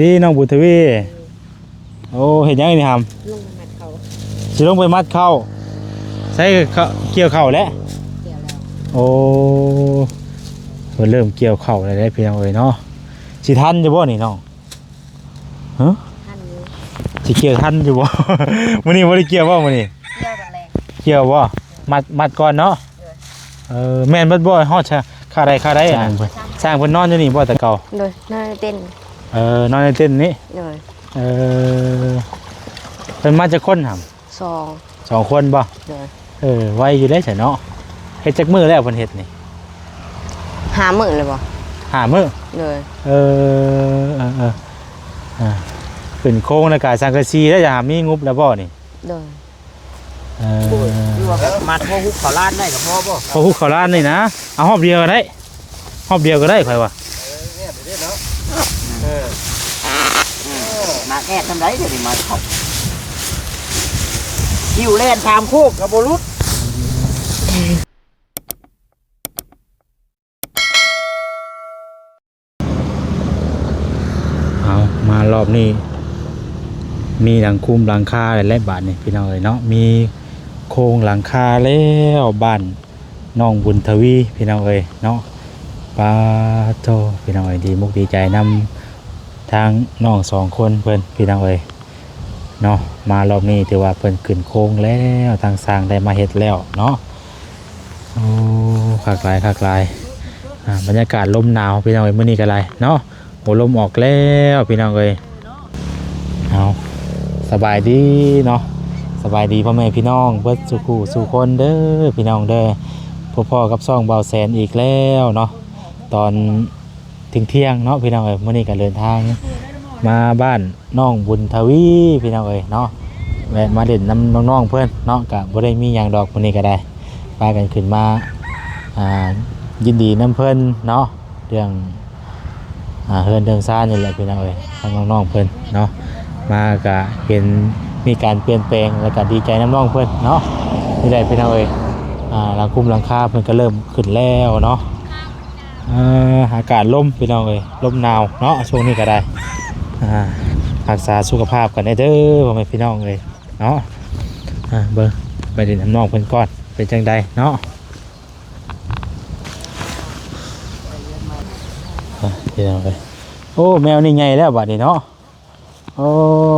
ดีน้องบุตรวีโอ้เห็นยังไงนี่ครับลงมามัดเขาสิลงไปมัดเข้าใช้เข้าเกี่ยวเข่าแล้วเกี่ยวแล้วโอ้เพิ่นเริ่มเกี่ยวเข่าแล้วได้พี่น้องเอ้ยเนาะสิทันอยู่บ่นี่น้องฮะท่านนี้สิเกี่ยวทันอยู่บ่ มื้อนี้บ่ได้เกี่ยวบ่มื้อนี้เกี่ยวกันแรงเกี่ยวบ่มัดมัดก่อนเนาะเออแม่นเบิดบ่ฮอดซะค่าใดค่าใดอะสร้างเพิ่นนอนอยู่นี่บ่แต่เก่าโดยน่าเต้น เออนอนในเต็นท์นี้โดยเออเพิ่นมาจากคนหำสองสองคนบ่โดยเออไวอยู่ได้ใช่เนาะเฮ็ดจักมือแล้วเพิ่นเฮ็ดนี่หาหมื่นเลยบ่หามือโดยเออเออเอออ่าขึ้นโค้งแล้วก็สังกะสีแล้วจะหามีงบแล้วบ่นี่โดยเออคือว่ามัดพวกฮุกเขาล้านได้กับพ่อบ่พอฮุกเขาล้านนี่นะ เอาหอบเดียวก็ได้หอบเดียวก็ได้ค่อยว่า เนี่ยไปเด้เนาะเออมา แอดทำไรเดี๋ยวนี้มาเขาคิวเล่นตามโคกกับโบรุษเอามารอบนี้ มีหลังคุมหลังคาและบาทนี่พี่น้องเอ้ยเนาะมีโครงหลังคาแล้วบ้านน้องบุญทวีพี่น้องเอ้ยเนาะปาโทพี่น้องเอ้ยดีมุกดีใจนำ ทางน้องสองคนเพิ่นพี่น้องเอ้ยเนาะมารอบนี้ถือว่าเพิ่นขึ้นโค้งแล้วทางสร้างได้มาเฮ็ดแล้วเนาะโอ้ขากลายขากลายบรรยากาศลมหนาวพี่น้องเอ้ยมื้อนี้ก็ไรเนาะโอ้ลมออกแล้วพี่น้องเอ้ยเอาสบายดีเนาะสบายดีพ่อแม่พี่น้องเบิดสุขูสู่คนเด้อพี่น้องเด้อพ่อพ่อกับซ่องเบาแสนอีกแล้วเนาะตอน ถึงเที่ยงเนาะพี่น้องเอ้ยมื้อนี้ก็เดินทางมาบ้านน้องบุญทวีพี่น้องเอ้ยเนาะแวะมาเด่นน้ำน้องๆเพื่อนเนาะกะบ่ได้มีหยังดอกมื้อนี้ก็ได้พากันขึ้นมาอ่ายินดีน้ำเพิ่นเนาะเรื่องอ่าเฮือนเรื่องซ่านนี่แหละพี่น้องเอ้ยทางน้องๆเพิ่นเนาะมากะเห็นมีการเปลี่ยนแปลงแล้วก็ดีใจน้ำน้องเพิ่นเนาะนี่แหละพี่น้องเอ้ยอ่าหลังคุ้มหลังคาเพิ่นก็เริ่มขึ้นแล้วเนาะ อากาศลมพี่น้องเอ้ยลมหนาวเนาะช่วงนี้ก็ได้อ่ารักษาสุขภาพกันได้เด้อพ่อแม่พี่น้องเลยเนาะเบิ่งไปเดินน้ำนองเพิ่นก่อนเป็นจังใดเนาะพี่น้องเลยโอ้แมวนี่ไงแล้วบัดนี้เนาะโอ้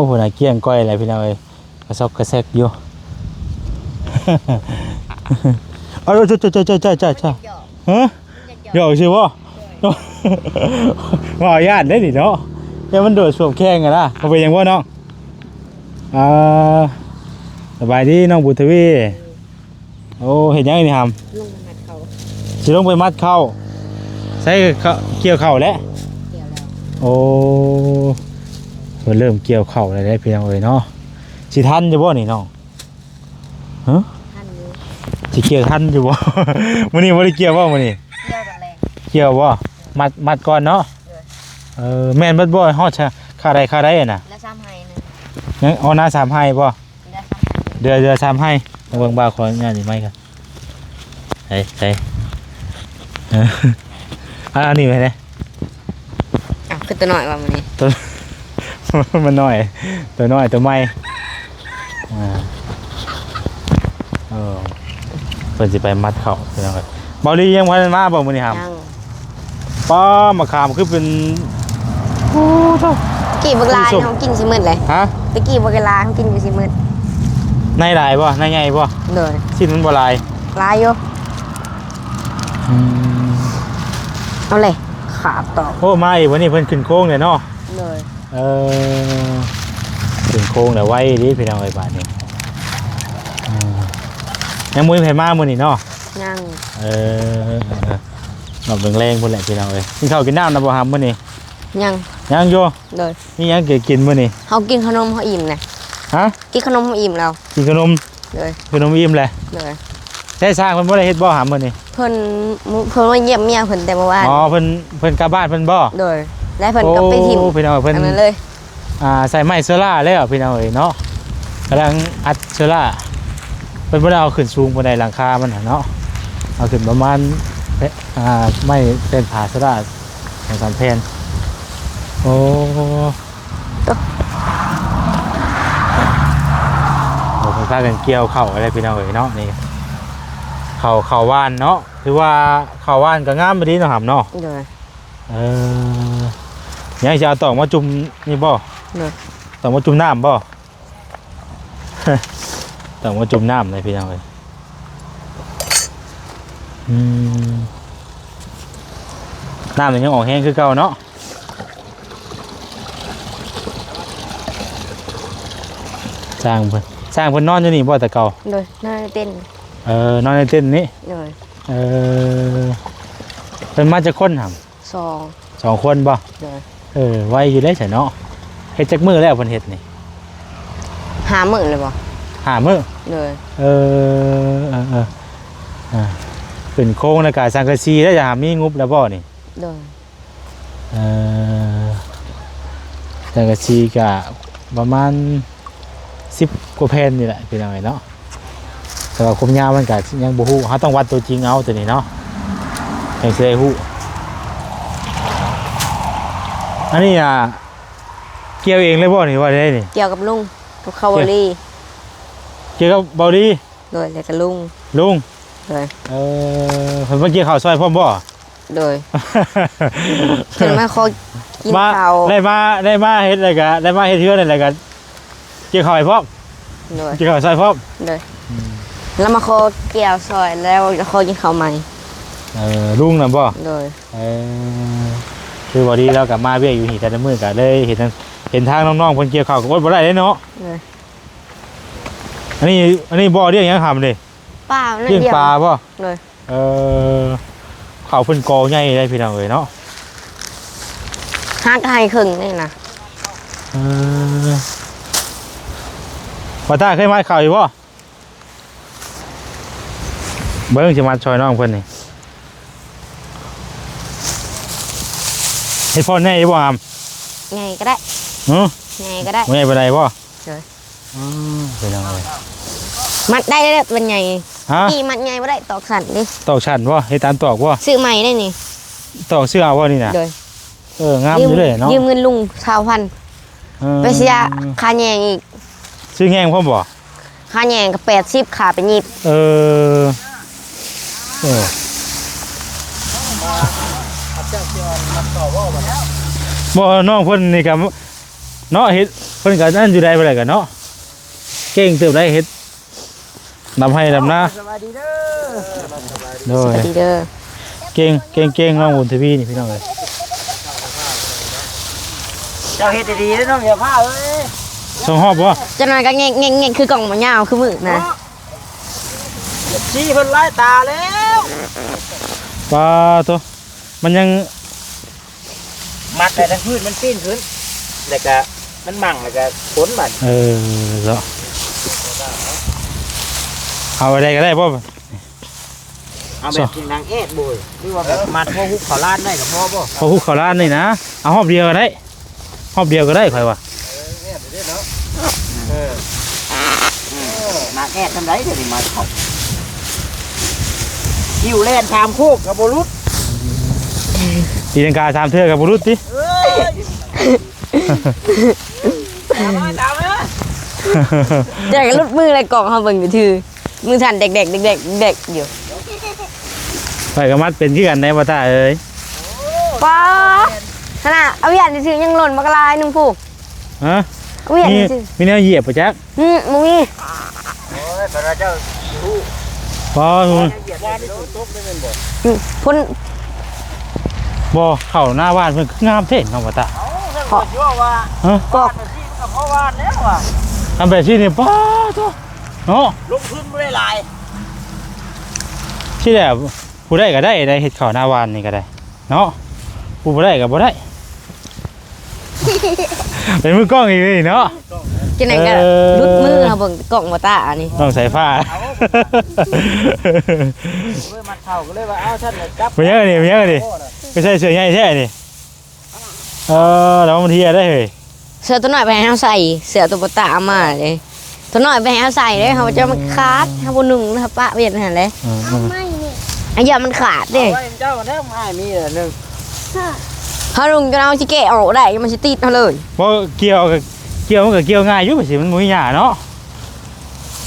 ผู้น่ะเกี้ยงก้อยอะไรพี่น้องเอ้ยกระซอกกระแซกอยู่เอาจ้าจ้าจ้าจ้าจ้าจ้าจ้าฮะ หยอกใช่ป่ะว่าญาติได้ดิเนาะเดี๋ยวมันโดดสวมแข้งกันนะเขาไปยังว่าน้องอ่าสบายดีน้องบุตรวีโอ้เห็นยังไงนี่ครับลงมามัดเขาสิลงไปมัดเข้าใช้เข้าเกี่ยวเข่าแล้วเกี่ยวแล้วโอ้เพิ่นเริ่มเกี่ยวเข่าแล้วได้เพียงเลยเนาะสิทันอยู่บ่นี่น้องฮะท่านนี้สิเกี่ยวทันอยู่บ่มื้อนี้บ่ได้เกี่ยวบ่มื้อนี้เกี่ยวกันแรง เกี่ยวบ่มัดมัดก่อนเนาะเออแม่นเบิดบ่ฮอดซะค่าใดค่าใดอะน่ะแล้วซ้ำให้หนึงยังเอาหน้าสามให้บ่แล้วซ้ำให้เดือเดือทำให้มาเบิ่งบ่าวขออนุญาตอีกไหมครับเฮ้ยเฮ้ยเอออะอันนี้ไปเลย อะคือตัวหน่อยว่ามันนี่มันน้อย ตัวน้อยตัวไม่อ่าเออเพิ่นสิไปมัดเข่าพี่น้องครับบอลียังวันมาบ่มื้อนี้ครับยัง ป้ามาขามคือเป็นโอ้เท่ากี่บักลายส้มเขากินสิมืดเลยฮะ ตะกี้บักลาเขากินอยู่สิมืดในหลายบ่ในใหญ่บ่โดยชิ้นมันบ่หลายลายอยู่อืมเอาเลยขาบต่อโอ้มาอีกวันนี้เพิ่นขึ้นโค้งเลยเนาะโดยเออถึงโค้งแต่ไว้ดิพี่น้องไอ้บ้านนี่อืมยังมุ้ยไผ่มามือนี่เนาะยังเออเออเออ หนอกแรงๆพุ่นแหละพี่น้องเอ้ยกินข้าวกินน้ำนะบ่ฮัมมื้อนี้ยังยังอยู่โดยนี่ยังเกิดกินมื้อนี้เขากินขนมเขาอิ่มนะฮะกินขนมเขาอิ่มแล้วกินขนมโดยขนมอิ่มแหละโดยได้สร้างเพิ่นบ่ได้เฮ็ดบ่หามมื้อนี้เพิ่นมุเพิ่นมาเยี่ยมเมียเพิ่นแต่เมื่อวานอ๋อเพิ่นเพิ่นกลับบ้านเพิ่นบ่โดยและเพิ่นก็ไปถิ่มโอ้พี่น้องเพิ่นอันนั้นเลยอ่าใส่ไม้โซล่าแล้วพี่น้องเอ้ยเนาะกำลังอัดโซล่าเพิ่นบ่ได้เอาขึ้นสูงปานใดหลังคามันน่ะเนาะเอาขึ้นประมาณเอ๊ะอ่า ไม่เป็นผาสระของสัมเพนโอ้ผมพาเกันเกี่ยวเข่าอะไรพี่น้องเอ๋ยเนาะนี่เข่าเข่าว่านเนาะคือว่าเข่าว่านก็ง่ามไปดีนะครับเนาะเออยังจะเอาต่อกมาจุ่มนี่บ่ต่อกมาจุ่มน้ำบ่ต่อกมาจุ่มน้ำเลยพี่น้องเอ๋ย น้ำมันยังออกแห้งคือเก่าเนาะสร้างเพิ่นสร้างเพิ่นนอนอยู่นี่บ่แต่เก่าโดยน่าเต้นเออนอนในเต็นท์นี้โดยเออเป็นมาจากคนหซองำสองคนบ่โดยเออไวอยู่ได้ใช่เนาะเฮ็ดจักมือแล้วเพิ่นเฮ็ดนี่หาหมื่นเลยบ่หามือโดยเออเออเออ อ่าขึ้นโค้งแล้วก็สังกะสีแล้วจะหามีงบแล้วบ่นี่โดยเออสังกะสีก็ประมาณ10กว่าแผ่นนี่แหละพี่น้องเอ้ยเนาะแต่ว่าความยาวมันก็ยังบ่ฮู้เฮาต้องวัดตัวจริงเอาตัวนี้เนาะให้สิได้ฮู้อันนี้อะเกี่ยวเองเลยบ่นี่ว่าได้นี่ เกี่ยวกับลุงกับคาวารีเกี่ยวกับเบาดีโดยแล้วก็ลุงลุง โดยเออเพิ่นมาเกี่ยวข้าวซอยพร้อมบ่ โดยเพิ่นมาขอกินมาข้าวได้มาได้มาเฮ็ดอะไรกันได้มาเฮ็ดเทือนอะไรกันเกี่ยวข้าวให้พร้อมโดยเกี่ยวข้าวซอยพร้อมโดยแล้วมาขอเกี่ยวซอยแล้วจะขอกินข้าวใหม่เออลุงน่ะบ่โดยเออคือบ่ดีแล้วก็มาเวียกอยู่นี่แต่ละมื้อก็เลยเห็นทางเห็นทางน้องๆเพิ่นเกี่ยวข้าวก็อดบ่ได้เด้เนาะโดยอันนี้อันนี้บ่เรียกหยังหำเด้เปล่านั่นเลี้ยงเดียวปลาบ่โดยเออข้าวเพิ่นกอใหญ่เลยพี่น้องเอ้ยเนาะห้ากายครึ่งนี่นะเออบ่ตาเคยมาข้าวอยู่บ่เบิ่งสิมาช่วยน้องเพิ่นนี่ให้พ่อแน่อยู่บ่อามไงก็ได้หือไงก็ได้ไม่ไปไหนบ่ใช่อืมไปน้องเอ้ย มัดได้ได้เป็นไงฮะนี่มัดไงบ่ได้ตอกสั่นดิตอกชั้นบ่เฮ็ดตามตอกบ่ซื้อใหม่ได้นี่ตอกเสื้อเอาบ่นี่น่ะโดยเอองามอยู่เลยเนาะยืมเงินลุงชาวพันออไปเสียค่าแยงอีกซื้อแห้งพร้อมบ่ค่าแยงก็แปดสิบขาไปหยิบเออเออบ่น้องเพิ่นนี่ก็เนาะเฮ็ดเพิ่นก็นั่นอยู่ได้บ่ได้ก็เนาะเก่งเติบได้เฮ็ด นำให้นำนาสวัสดีเด้อโดสยวัสดีเด้อเก่งเก่งเก่งน้องบุญทวีนี่พี่น้องเอ้ยเจ้าเฮ็ดดีๆเด้อน้องอย่าพลาดเอ้ยส่งฮอบบ่จะนอนก็แงงแงงแงงคือกล่องมันยาวคือมือนะชี้เพิ่นไล่ตาแล้วปลาตัวมันยังมัดแต่ทั้งพืชมันปีนขึ้นแล้วก็มันมั่งแล้วก็ฝนมันเออเนาะ เอาอะไรก็ได้บ่เอาแบบเสียงนางเอ็ดบุยหรือว่าแบบมัดพอฮุบเขาล้านได้กับพ่อบ่พอคุกเขาร้านนี่นะ เอาฮอบเดียวก็ได้ฮอบเดียวก็ได้ค่อยว่ามาแอดทำไรเดี๋ยวนี้มาเขาคิวเล่นชามโคกกับบรุษตีลังกาสามเทื่อกับบุรุษติเอ้ยตามมาตามมาอยากลุดมืออะไรกล่องเขาเบิ่งอยู่ทือ มือสั่นเด็กๆเด็กๆเด็กๆอยู่ไปกับมัดเป็นที่กันในบ่ตาเอ้ยป้าขนาดเอาหยาดซื้อยังหล่นมากระลายหนึงผู้ฮะเอาหยาดมีซื้อมีแนวเหยียบปะจ๊ะอืมมึงนี่โอ้ยพระเจ้าพอเหยียบว่านี่ฝนตกได้เป็นบ่อืมพ่นบ่เข้าหน้าบ้านเพิ่นคืองามเท่น้องบ่ตาเอ้าท่านบอกอยู่ว่าฮะกอกมันที่มันกับพ่อวานแล้วว่ะทำแบบนี้นี่ป้าตั วเนาะลงทุนไม่ได้หลายที่แบบผู้ได้ก็ได้ได้เฮ็ดข้าวหน้าบ้านนี่ก็ได้ เนาะผู้บ่ได้ก็บ่ได้ เป็นมือกล้องอีกนี่เนาะจังไหนก็เออลุดมือเขาเบิ่งกล่องมาตาอันนี้ต้องใส่ผ้าเว้ยมัดเข่าก็เลยว่าเอ้าท่านเลยกลับเป็นยังไงนี่เป็นยังไงนี่ไม่ใช่เสื้อใหญ่แท้นี่เออแล้วมันเทียได้เฮ้ยเสื้อตัวน้อยไปให้เขาใส่ เสื้อตัวปตาเอามาเลย ตัวน้อยไปให้เขาใส่เลยเขาจะมันขาดเขาบนหนึ่งนะครับป้าเวียนหันเลยอืมอืมไอ้ยามันขาดเด้เอาไว้เจ้าเนี่ยมันให้มีแต่หนึ่งเขาลุงจะเอาชิเกะออกได้มันจะติดเขาเลยเพราะเกี่ยวกับเกี่ยวมันก็เกี่ยวง่ายอยู่สิมันมุ้ยหยาเนาะ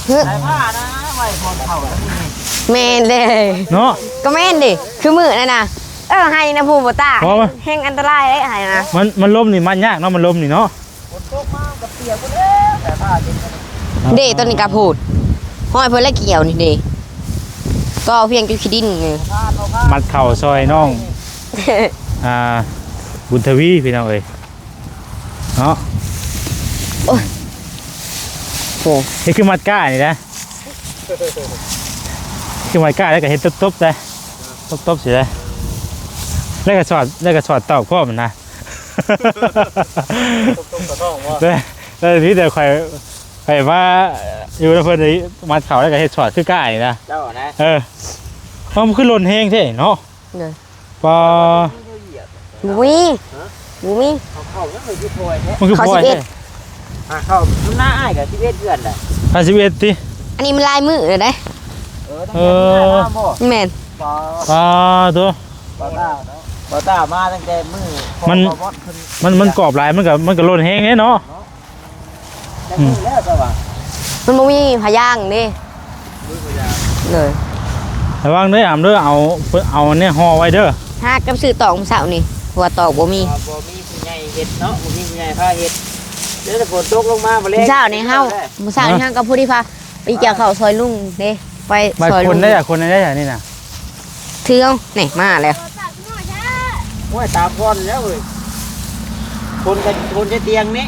เฮ้ยสายผ้านะไว้พรเข่าแล้วนี่แมนเลยเนาะก็แม่นดิคือมือนั่นน่ะเออให้นะภูมิตาเพราะว่าแห่งอันตรายได้ให้นะมันมันล้มนี่มันยากเนาะมันล้มนี่เนาะฝนตกมากับเปียกหมดแล้วสายผ้าจริง เดตัวนี้กระพูดห้อยเพิ่นและเกี่ยวนี่เดก็เอาเพียงจุดขี้ดินไงผ้าเอาผ้ามัดเข่าซอยน้องอ่าบุญทวีพี่น้องเอ้ยเนาะโอ้นี่คือมัดก้านี่นะคือมัดก้าแล้วก็เห็นตบๆได้ตบๆสิได้แล้วก็สอดแล้วก็สอดตอกพ่อมันนะตรงกระท้องว่าแต่แต่ทีนี้เดี๋ยวใครใครว่าอยู่ในเพื่อนนี้มัดเข่าแล้วก็เห็ดสอดคือก้านี่นะเจ้านะเออเพราะมันคือหล่นแห้งใช่เนาะเลยปอบุมีบุมีเขาเข้าแล้วเลยที่โพยเนี่ยมันคือเขาพลอยสิบเอ็ดอะเข้าทุ่หน้าอ้ายกับที่เวทเพื่อนแหละห้าสิบเอ็ดทีอันนี้มันลายมือเลยได้เออตั้งแต่หน้าบ่แม่นปอปลาตัวปอต้าเนาะปอต้ามาตั้งแต่มือมันพอพอขึ้นมันมันกรอบหลายมันกับมันกับหล่นแห้งเนี่ยเนาะ แต่มือแล้วจ้ะว่ะมันบุมีพยางเด้มือเวลาเลยระวังเด้ออ่ำเด้อเอาเอาเนี่ยห่อไว้เด้อหากกับสื่อตอกเสานี่หัวตอกบ่มีบ่บ่มีผู้ใหญ่เฮ็ดเนาะบ่มีผู้ใหญ่พาเฮ็ดเดี๋ยวถ้าฝนตกลงมาบ่แลเช้านี่เฮามื้อเช้านี่เฮากับผู้ที่พาไปเกี่ยวข้าวซอยลุงเด้ไปมาซอยคลุนงได้อะคนได้อะนี่นะเทื่องนี่มาแล้วโอ้ยตาพรแล้วเว้ยคนกันคนจะเตียงนี้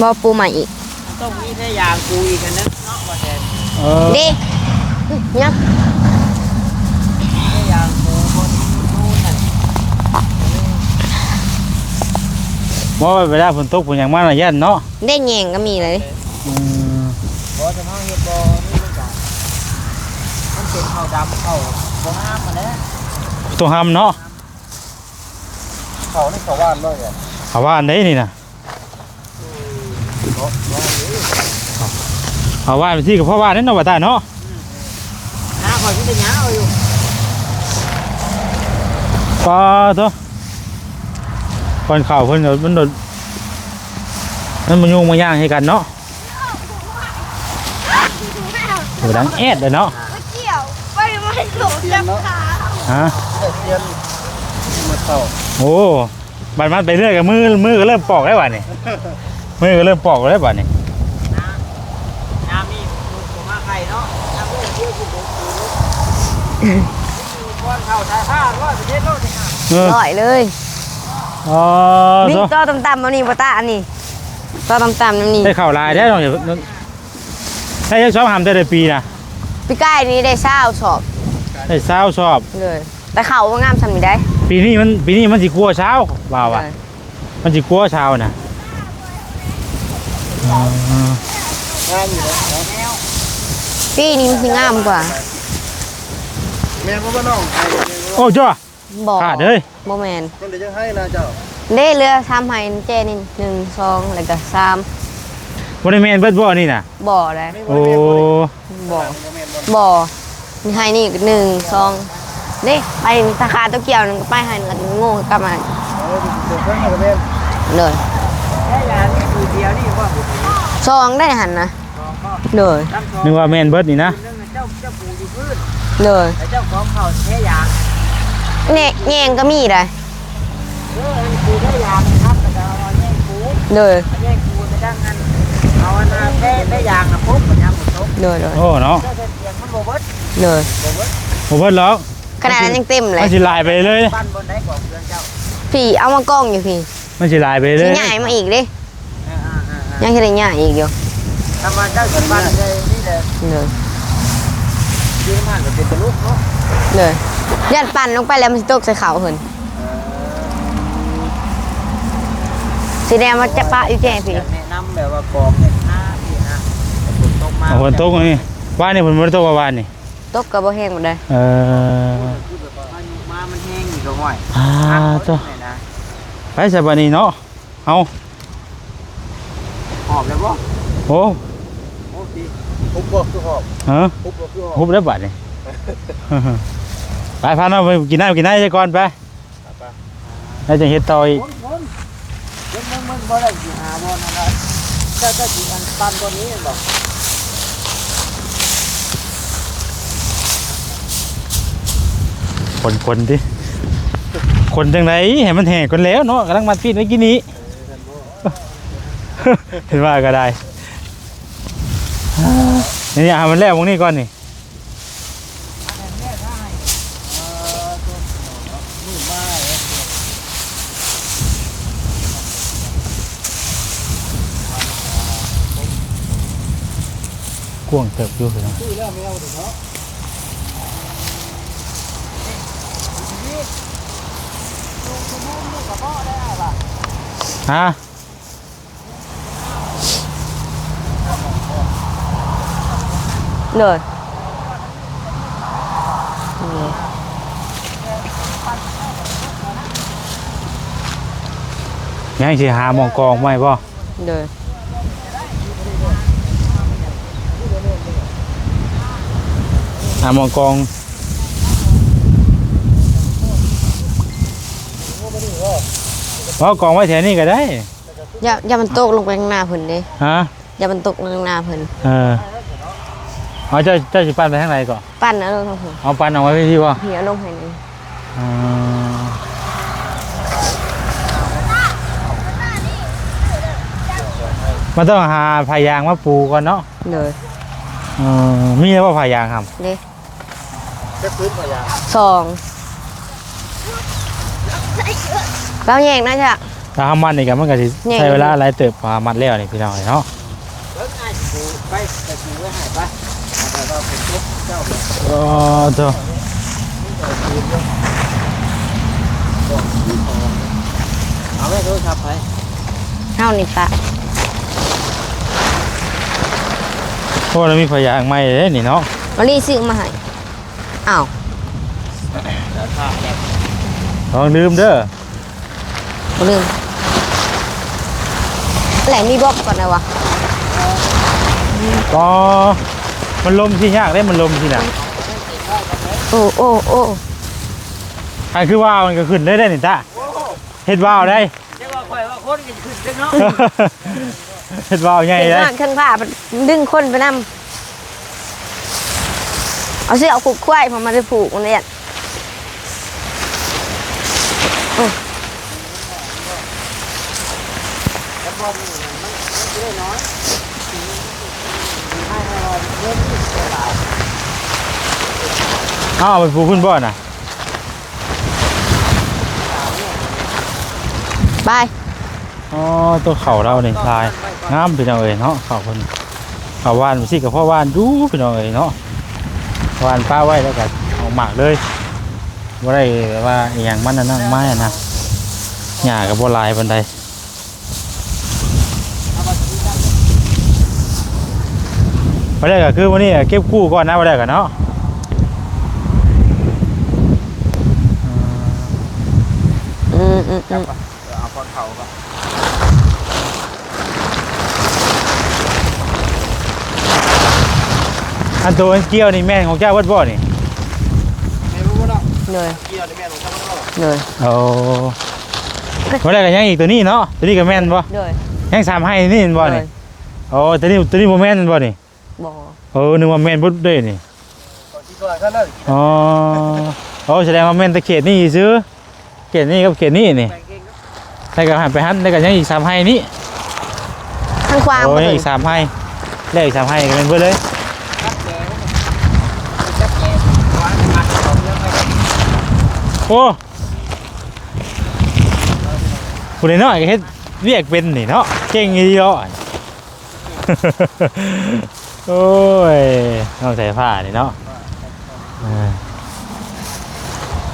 บ่ปูใหม่อีกต้องมีแค่ยางกูอีกอันนั้นเนาะว่าแต่เออเด้เนี่ยแค่ยางกูคนนู้นน่ะว่าไปได้ฝนตกฝนอย่างมากนะยันเนาะได้แยงก็มีเลยอืมบ่จะมาเฮ็ดบ่นี่ลูกจ้ะมันเป็นข้าวดำข้าวบ่งามมาแล้วตัวห้ำเนาะเขานี่เขาว่านเลยอะเขาว่าอันไหนนี่นะ เขาว่าไปที่กับพ่อว่านั่นเนาะว่าตาเนาะน้าคอยที่จะย้าเอาอยู่ปลาตัวก่อนเข่าเพิ่นเดี๋ยวมันโดนมันมันยุ่งมาย่างให้กันเนาะโหดังแอดเลยเนาะเกี่ยวไปไม่หลงจับขาฮะแต่เตียนมาเต่าโอ้บัดมันไปเรื่อยกับมือมือก็เริ่มปอกแล้วบัดนี่มือก็เริ่มปอกแล้วบัดนี่น้ำน้ำมีลูกมาไข่เนาะน้ำเพื่อนเพื่อนคุณลูกคุณก้อน เข่าชายผ้าร้อยประเทศโลกนี่ฮะเออร่อยเลยอ๋อนี่ตัวต่อต่ำๆเอานี่บ่ตาอันนี้ต่อต่ำๆนั่นนี่ได้เข่าลายได้ลองอย่าได้ยังชอบทำได้แต่ปีนะพี่ก้ายนี่ได้เศร้าชอบได้เช้าชอบเลยแต่เขาว่างามสำนี้ได้ ปีนี้มันปีนี้มันสิกลัวเช้าว่าว่ะเลยมันสิกลัวเช้าน่ะอ๋อง่ายอยู่เลยแมวปีนี้มันสิงามกว่า แมวก็น้องไข่โอ้จ้าบ่ขาดเฮ้ยบ่แมนต้องเดี๋ยวจะให้นะเจ้าเด้เรือทำให้เจนี่หนึ่งสองแล้วก็สามบริเวณเบิดบ่อนี่น่ะบ่อเลยโอ้บ่อบ่อมีให้นี่ก็หนึ่งสองเด้ไปสาขาตัวเกี่ยวหนึงก็ไปให้แล้วก็โง่กลับมาเออเดี๋ยวเพิ่งกับแมวเลยแค่ยานี่คือเดียวนี่ว่าบุตรซองได้หันนะก็เลยตั้งนึกว่าแม่นเบิดนี่นะ พื้นเลยแต่เจ้าของเขาแค่ยางเนี่ยแยงก็มีได้เอออันปูแค่ยางนะครับแต่เอาแย่งปูเลยแย่งปูไปดังนั้นเอาอันน่ะแค่แค่ยางนะปุ๊บมันยังหมดตกเลยเลยโอ้เนาะเจ้าจะเตียงมันโบเบิดเลยโบเบิดผมเบิดแล้วขนาดนั้นยังเต็มเลมัยนสิลายไปเลยปั้นบนได้กว่าเพื่อนเจ้าพี่เอามากล้องอยู่พี่มันสิลายไปเลสิยใหญ่มาอีกเด้อ่าอ่าอ่ายังจะได้ใหญ่อีกอยู่ทำมาเจ้าจะปั้นเลยนี่เลยเลย ยืนมันก็เป็นตะลุกเนาะเลยยัดปั่นลงไปแล้วมันสิตกใส่เขาเหินสีแดงมันจะปะอยู่แจ้พี่ แนะนำแบบว่ากองเนี่ยหน้าพี่นะฝนตกมาเอาฝนตกนี่ว่านนี่ฝนบ่ได้ตกว่าว่านนี่ตกกับบ่แห้งหมดเลยเออคือแบบว่าอยู่มามันแห้งอยู่ก็ห่อยอ่าหักหมดจ้ะเลยนะไปซะบัดนี้เนาะเอาหอบเลยบ่โอ้โอ้ดี ฮุบบ่คือหอบฮะฮุบบ่คือหอบฮุบได้บาดนี่ ไปพาน้องไปกินน้ำกินน้ำซก่อนไปแล้วจะเฮ็ดต่ออีนได้สิาครับฮิอันต้บ่คนคนดิคนจังไรเห็นมันแห่คนแล้วเนาะกำลังมัดฟีดเมื่อกี้นี้ เห็นว่าก็ได้ นี่เอามันแล้ววงนี้ก่อนนี่กวงเติบอยู่พี่น้องฮะ เลยนี่ยังสิหาหมองกองไว้บ่เลยหาหมองกองว่ากองไว้แถวนี้ก็ได้ อย่าอย่ามันตกลงไปข้างหน้าเพิ่นเด้ฮะอย่ามันตกลงข้างหน้าเพิ่นเออ เอาเจ้าเจ้าสิปั้นไปทางไหนก่อนปั้นเอาลงทางหัวเอาปั้นเอาไว้ที่บ่เหี่ยวลงให้นี่อ่ามันต้องหาพายางมาปูก่อนเนาะเลยเออมีแล้วว่าพายางครับเด้จะพื้นมายาสองเราแยกนะจ๊ะ ถ้าทำมันนี่ก็มันก็สิเนี่ยใช้เวลาหลายเติบพามัดแล้วนี่พี่น้องเนาะเลิกง่ายปูไปแต่ปูไว้ให้ไป แต่เราเป็นทุกเจ้าเออตัวเอาไว้โทรศัพท์ไปเฮานี่ปะโอ้เรามีพายางใหม่เลยนี่เนาะมารีซื้อมาให้อ้าวแล้วถ้าแบบลองลืมเด้อบ่ลืมแหล่งมีบล็อกก่อนนะวะก็ มันลมที่ยากได้มันลมที่น่ะโอ้โอ้โอ้อันคือว่าวมันก็ขึ้นได้ได้นี่ตาเฮ็ดว่าวได้เรียกว่าคอยว่าคนกันขึ้นจังเนาะเฮ็ดว่าวใหญ่เห็นได้ว่าเครื่องผ้ามันดึงคนไปนำเอาเสื้อเอาผูกควายผมมาไปผูกมันเนี่ย อ้าวไปปูขึ้นบ่อน่ะบายอ๋อตัวเข่าเราเนี่ยลายงามพี่น้องเอ้ยเนาะเข่าคนเข่าว่านสิกับพ่อว่านดูพี่น้องเอ้ยเนาะว่านป้าไว้แล้วก็เอาหมากเลยว่าได้ว่าอหย่างมันนั่นไม้อะนะหญ้ากับบัวลายบันได วันแรกก็คือวันนี้เก็บกู้ก่อนนะวันแรกกันเนาะอืมอืมอืมเอาคนเขาก็อันตัวเกี้ยวนี่แม่นของเจ้าวัดบ่อนี่ไม่รู้ว่าเลยเกี่ยวในแม่ของเจ้าก็เลยโอ้วันแรกก็ยังอีกตัวนี้เนาะตัวนี้ก็แม่นบ่เลยยังสามให้นี่เห็นบ่นี่โอ้ตัวนี้ตัวนี้บ่แม่นบ่นี่ บ่เออนึกว่าแม่นบ่เด้นี่ที่ก่อนก็เลยอ๋อโอ้แสดงว่าแม่นแตะเขตนี่ซื้อเขตนี่กับเขตนี่นี่แบ่งเก่งนะใส่กับหันไปหันได้วก็ยังอีกสามให้นี่ทางความโอ้บ่ยเลยอีกสามให้แล้วอีกสามให้ก็เป็นเบิดเลยครับแกจับแกวางมาเอาเรื่องไปโอ้ผู้น้อยๆก็เฮ็ดเรียกเป็นนี่เนาะเก่งอีเนาะ โอ้ยน้องใส่ผ้านี่เนาะอ่า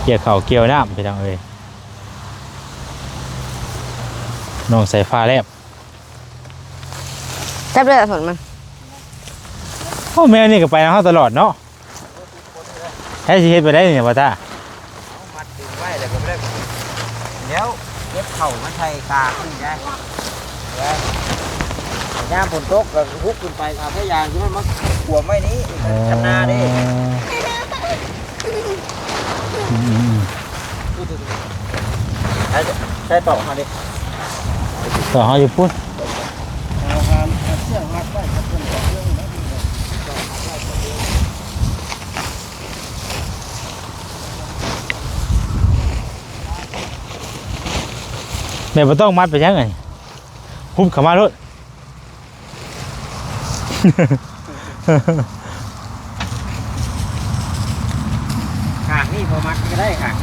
เกี่ยวเข่าวเกี่ยวน้ำไปจังเอ้ยน้องใส่ผ้าแลบจับเลยผลมันโอ้แม่นี่ก็ไปนะเขาตลอดเนาะแค่สิเฮ็ดไปได้เนี่ยบ่ตามัดดึงไว้แล้วก็ไม่ได้เดี๋ยวเก็บเข่ามาใส่กาขึ้นได้ ยามฝนตกก็ฮุกขึ้นไปทางพระยางที่มันมักขวมไม่นี้ชำนาดิใช่ต่อมาดิต่อหาอยู่พุ่นเนี่ไม่ต้องมัดไปยังไงพุ่มขามาลุ้ ขางนี่พอมักก็ได้ขาง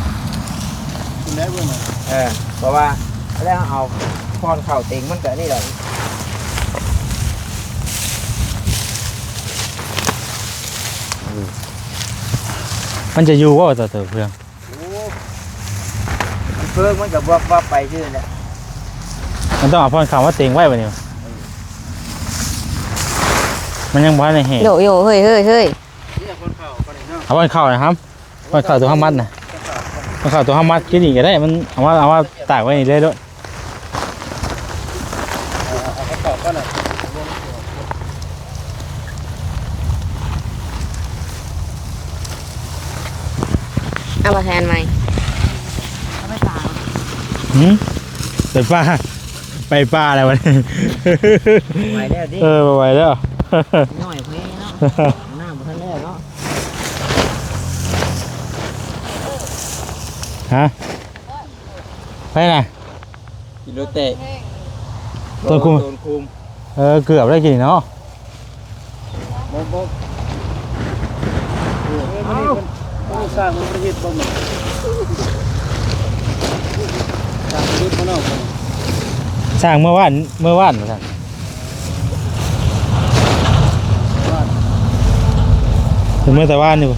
คุณแล้วเบิ่งน่ะเออเพราะว่าแล้วเอาพอนเข่าเต็งมันก็นี่แหละมันจะอยู่ว่าต่อเติมเพื่องเพิ่งมันก็วับวับไปชื่อแหละมันต้องเอาพอนคำว่าเต็งไว้บ่เนี่ย มันยังบ่ทันได้แห่โยโย่เฮ้ยเฮ้ยเฮ้ยเนี่ยคนเข้าคนนี้เนาะเอาพอนเข้านะครับพอนเข้าตัวห้ามัดนะพอนเข้าตัวห้ามัดกินอีกก็ได้ มันเอาว่าเอาว่าตากไว้นี่เลยด้วยเอาเข้าก่อนน่ะเอามาแทนไหมหืมไปป้าไปป้าอะไรวะเนี่ยไปแล้วดิเออไปแล้วห น่อยเพ่เนาะหน้ามันทันแล้วเนาะฮะไปไหนกินรถเตะต้นคุม โดนคุมเออเกือบได้กินเนาะบ่บ่เออมันนี่มันมันสร้างมันประเทศบ่แม่นสร้างประเทศบ่เนาะสร้างเมื่อวานเมื่อวานเหมือนกัน ถึงเมื่อแต่ว่านนี่บ่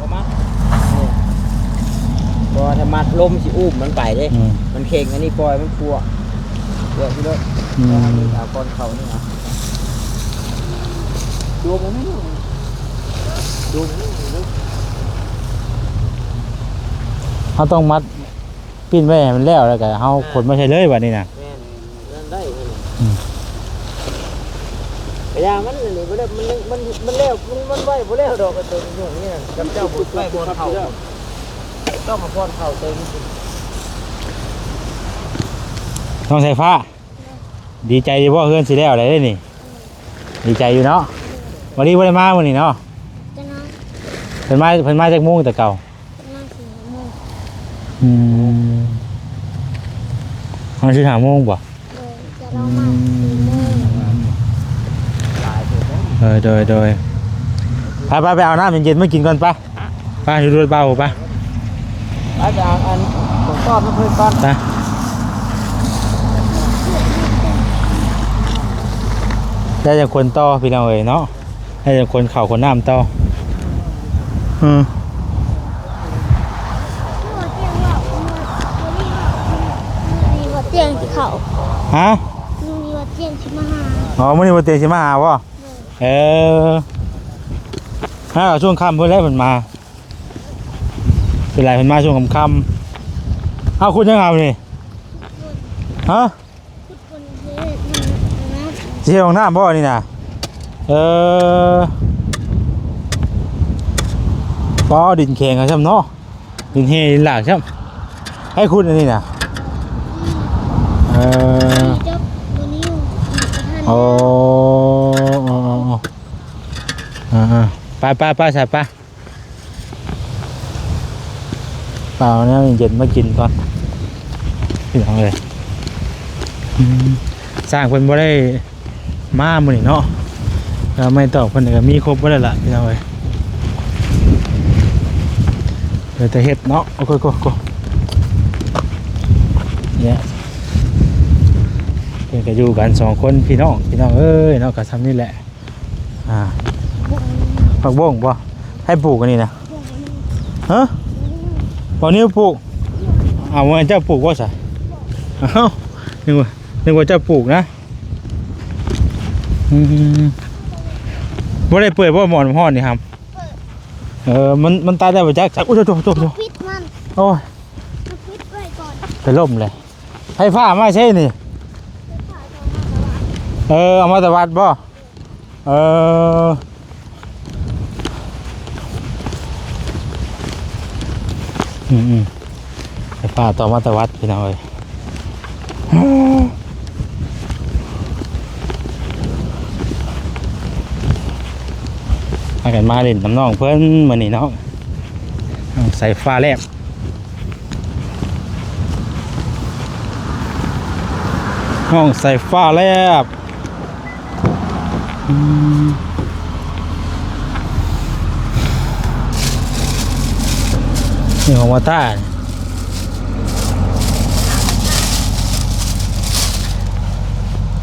บ่มาพอถ้ามัดลมสิอุ้มมันไปเด้อืม มันเข่งอันนี้ปล่อยมันพัวเดี๋ยวพี่รถอืมเอาก้อนเขานี่นะดูมันไม่ดูดูมันไม่ดูเขาต้องมัดปิ้นไว้ให้มันแล้วแล้วก็เขาขนมาใช้เลยบัดนี้นะ แม่นนั่นได้เลย อืม พยายามันนี่บ่ได้มันมันมันแล้วมันมันไว้บ่แล้วดอกกระตุ้นอยู่นี่น่ะกับเจ้าบุตรไว้บนเขาต้องมาพอนเขาเต็มน้องสายฟ้า ดีใจดีว่าเฮือนสิแล้วอะไรได้นี่ ดีใจอยู่เนาะวันนี้วันได้มาวันนี้เนาะจะนอนเพิ่นมาเพิ่นมาจากโมุ่งแต่เก่าจะนอนสี่โมงอืมเขาชื่อหาโมงบ่เลยจะลองมาสี่โมง ตาย ถูกแล้วเออโดยโดยไปไปไปเอาน้ำเย็นๆมากินก่อนไปไปดูดูเบาไปไปไปเอาอันของต้อนมาเพิ่มก้อนไปได้จากคนต่อพี่น้องเอ๋ยเนาะได้จากคนเข่าคนน้ำต่ออืมมีวัดเตียงที่เขาฮะมีวัดเตียงที่มาหาอ๋อมื่อนี้วันเตียงสิมาหาวะ เออฮะช่วงค่ำเพื่อนแรกเพิ่นมา เป็นไรเพิ่นมาช่วงค่ำๆเอาคุณยังเอานี่ฮะทุกคนเยอะนะสิเที่ยวของน้ำบ่นี่นะเออปอดินแข็งอะช่ำเนาะดินเฮดินหลากช่ำให้คุณอันนี้นะเออจบวันนี้อยู่ท่านโอ้โอ้โอ้โอ้ อ่าๆไปไปไปใส่ไปเปล่าเนี่ยเย็นมากินก่อนพี่น้องเลยสร้างเพิ่นบ่ได้มามื้อนี้เนาะแล้วไม่ตอบเพิ่นก็มีครบบ่ได้ละพี่น้องเอ้ยเดี๋ยวแต่เฮ็ดเนาะโอ้โหโกเนี่ยเพิ่นก็อยู่กันสองคนพี่น้องพี่น้องเอ้ยเนาะก็ทำนี่แหละอ่า ผักบ้งบ่ให้ปลูกกันนี่นะฮะบ่นิ้วปลูกอ้าวว่าเจ้าปลูกบ่ซะอ้าวนึกว่านึกว่าเจ้าปลูกนะอืมบ่ได้เปิดบ่หมอนห้อนนี่ครับเออมันมันตายได้บ่จักจักอุ้ยโตโตโตโตพิษมันโอ้ยพิษไว้ก่อนไปล่มเลยให้ผ้ามาใช่นี่เออเอามาตะวัดบ่เออ อืมอืมไอ้ผ้าต่อมาตะวัดพี่น้องเอ้ยมากันมาเล่นน้ำน้องเพิ่อนมื้อนี้เนาะใส่ฟ้าแลบห้องใส่ฟ้าแลบอืม นี่ของวาต้าเนี่ย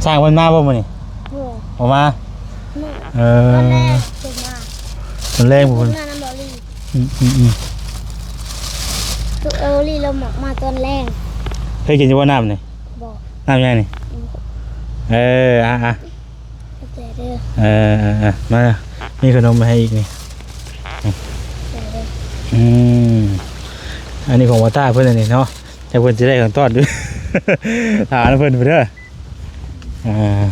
สร้างมันมาบ่มื้อนี่โอ้ออกมาแม่เอตอนแรอกเกิดมามันแรงบ่คุเพิ่ณนนาน้ำบอลลี่อืมอืมอืมทุกเอลลี่เราหมักมาตอนแรกเคยกินอยู่บ่น้ำนี่บอกน้ำยังนี่เอออะอะแต่เด้อเออเออเออมามีขนมมาให้อีกนี่แต่เด้ออืม อันนี้ของวาต้าเพื่อนอันนี่เนาะแต่เพื่อนจะได้ของต้อนด้วยถามเพื่อนไปเด้ออ่า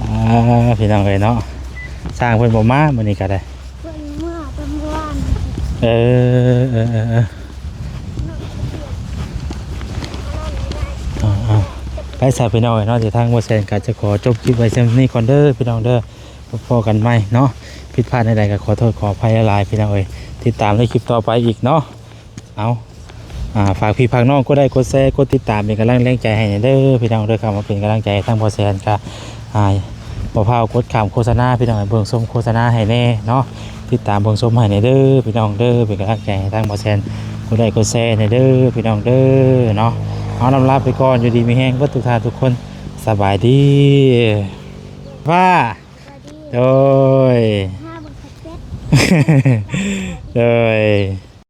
อ่าพี่น้องเลยเนาะสร้างเพื่อนบ่มามื้อนี้ก็ได้เพื่อนเมื่อตะมวนเออเออเออเอออ่าอ่าไปสายพี่น้องเนาะเดี๋ยวทางวัแซนก็จะขอจบคลิปไว้เช่นนี้ก่อนเด้อพี่น้องเด้อพอกันไหมเนาะผิดพลาดใดๆก็ขอโทษขออภัยหลายๆพี่น้องเอ้ยติดตามในคลิปต่อไปอีกเนาะ เอาอ่าฝากพี่ฝากน้องก็ได้กดแชร์กดติดตามเป็นกำลังแรงใจให้เด้อพี่น้องเด้อครับมาเป็นกำลังใจให้ทางพอแซนก็อ่าบ่พาวกดขามโฆษณาพี่น้องให้เบิ่งชมโฆษณาให้แน่เนาะติดตามเบิ่งชมให้ในเด้อพี่น้องเด้อเป็นกำลังใจให้ทางบอแซนกดไลค์กดแชร์ในเด้อพี่น้องเด้อเนาะเอาลำลาไปก่อนอยู่ดีมีแห้งวัตถุกท่านทุกคนสบายดีว่าสวัสดีโดยห้าบังคับเซ็ตโดย